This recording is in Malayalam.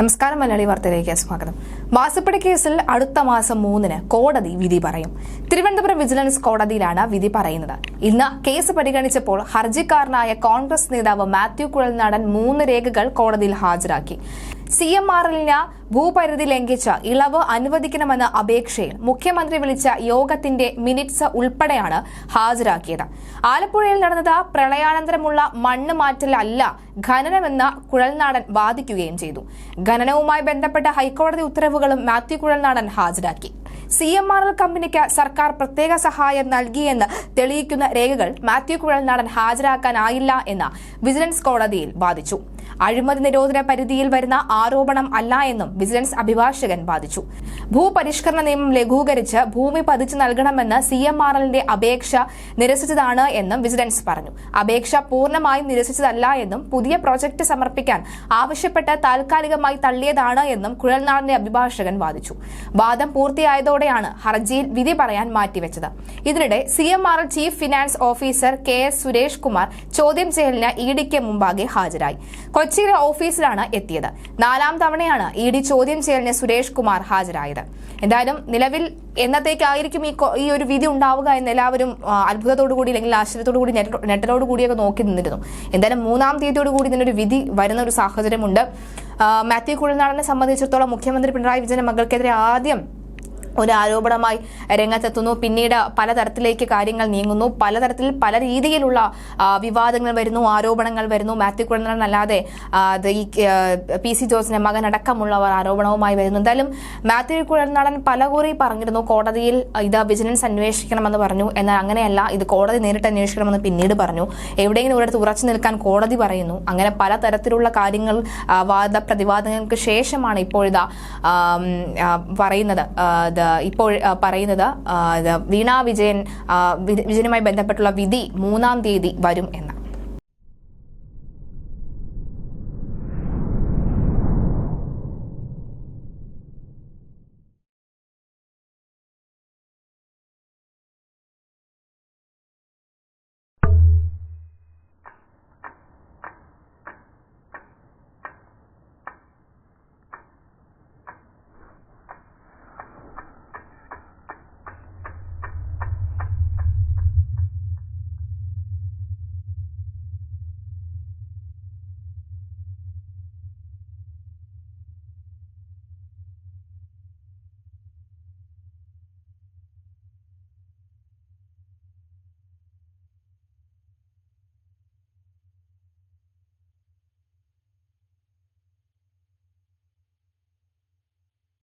നമസ്കാരം മലയാളി വാർത്തയിലേക്ക് സ്വാഗതം. വാസപ്പടി കേസിൽ അടുത്ത മാസം മൂന്നിന് കോടതി വിധി പറയും. തിരുവനന്തപുരം വിജിലൻസ് കോടതിയിലാണ് വിധി പറയുന്നത്. ഇന്ന് കേസ് പരിഗണിച്ചപ്പോൾ ഹർജിക്കാരനായ കോൺഗ്രസ് നേതാവ് മാത്യു കുഴൽനാടൻ മൂന്ന് രേഖകൾ കോടതിയിൽ ഹാജരാക്കി. സി എം ആർ എല്ലിന് ഭൂപരിധി ലംഘിച്ച ഇളവ് അനുവദിക്കണമെന്ന അപേക്ഷയിൽ മുഖ്യമന്ത്രി വിളിച്ച യോഗത്തിന്റെ മിനിറ്റ്സ് ഉൾപ്പെടെയാണ് ഹാജരാക്കിയത്. ആലപ്പുഴയിൽ നടന്നത് പ്രളയാനന്തരമുള്ള മണ്ണ് മാറ്റലല്ല ഖനനമെന്ന് കുഴൽനാടൻ വാദിക്കുകയും ചെയ്തു. ഖനനവുമായി ബന്ധപ്പെട്ട ഹൈക്കോടതി ഉത്തരവുകളും മാത്യു കുഴൽനാടൻ ഹാജരാക്കി. സി എം ആർ എൽ കമ്പനിക്ക് സർക്കാർ പ്രത്യേക സഹായം നൽകിയെന്ന് തെളിയിക്കുന്ന രേഖകൾ മാത്യു കുഴൽനാടൻ ഹാജരാക്കാനായില്ല എന്ന് വിജിലൻസ് കോടതിയിൽ വാദിച്ചു. അഴിമതി നിരോധന പരിധിയിൽ വരുന്ന ആരോപണം അല്ല എന്നും വിജിലൻസ് അഭിഭാഷകൻ വാദിച്ചു. ഭൂപരിഷ്കരണ നിയമം ലഘൂകരിച്ച് ഭൂമി പതിച്ചു നൽകണമെന്ന് സി എം ആർ എല്ലിന്റെ അപേക്ഷ നിരസിച്ചതാണ് എന്നും വിജിലൻസ് പറഞ്ഞു. അപേക്ഷ പൂർണമായും നിരസിച്ചതല്ല എന്നും പുതിയ പ്രോജക്ട് സമർപ്പിക്കാൻ ആവശ്യപ്പെട്ട് താൽക്കാലികമായി തള്ളിയതാണ് എന്നും കുഴൽനാടിന്റെ അഭിഭാഷകൻ വാദിച്ചു. വാദം പൂർത്തിയായതോടെയാണ് ഹർജിയിൽ വിധി പറയാൻ മാറ്റിവെച്ചത്. ഇതിനിടെ C M R chief finance officer K S Suresh Kumar ചോദ്യം ചെയ്യലിന് ഇ ഡിക്ക് മുമ്പാകെ ഹാജരായി. കൊച്ചിയിലെ ഓഫീസിലാണ് എത്തിയത്. നാലാം തവണയാണ് ഇ ഡി ചോദ്യം ചെയ്യലിന് സുരേഷ് കുമാർ ഹാജരായത്. എന്തായാലും നിലവിൽ എന്നത്തേക്കായിരിക്കും ഈ ഈ ഒരു വിധി ഉണ്ടാവുക എന്ന് എല്ലാവരും അത്ഭുതത്തോടു കൂടി അല്ലെങ്കിൽ ആശ്ചര്യത്തോടു കൂടി ഞെട്ട- ഞെട്ടലോടു കൂടിയൊക്കെ നോക്കി നിന്നിരുന്നു. എന്തായാലും മൂന്നാം തീയതിയോട് കൂടി ഇതിനൊരു വിധി വരുന്ന ഒരു സാഹചര്യമുണ്ട്. മാത്യു കുഴൽനാടനെ സംബന്ധിച്ചിടത്തോളം മുഖ്യമന്ത്രി പിണറായി വിജയന്റെ മകൾക്കെതിരെ ആദ്യം ഒരു ആരോപണമായി രംഗത്തെത്തുന്നു. പിന്നീട് പലതരത്തിലേക്ക് കാര്യങ്ങൾ നീങ്ങുന്നു. പലതരത്തിൽ പല രീതിയിലുള്ള വിവാദങ്ങൾ വരുന്നു ആരോപണങ്ങൾ വരുന്നു. മാത്യു കുഴൽനാടൻ അല്ലാതെ പി സി ജോസിന്റെ മകൻ അടക്കമുള്ളവർ ആരോപണവുമായി വരുന്നു. എന്തായാലും മാത്യു കുഴൽനാടൻ പലകുറി പറഞ്ഞിരുന്നു കോടതിയിൽ ഇത് വിജിലൻസ് അന്വേഷിക്കണമെന്ന് പറഞ്ഞു. എന്നാൽ അങ്ങനെയല്ല ഇത് കോടതി നേരിട്ട് അന്വേഷിക്കണമെന്ന് പിന്നീട് പറഞ്ഞു. എവിടെയെങ്കിലും ഒരിടത്ത് ഉറച്ചു നിൽക്കാൻ കോടതി പറയുന്നു. അങ്ങനെ പലതരത്തിലുള്ള കാര്യങ്ങൾ വാദ പ്രതിവാദങ്ങൾക്ക് ശേഷമാണ് ഇപ്പോഴിതാ പറയുന്നത്. ഇപ്പോൾ പറയുന്നത് വീണാ വിജയൻ വിജയനുമായി ബന്ധപ്പെട്ടുള്ള വിധി മൂന്നാം തീയതി വരും എന്ന്.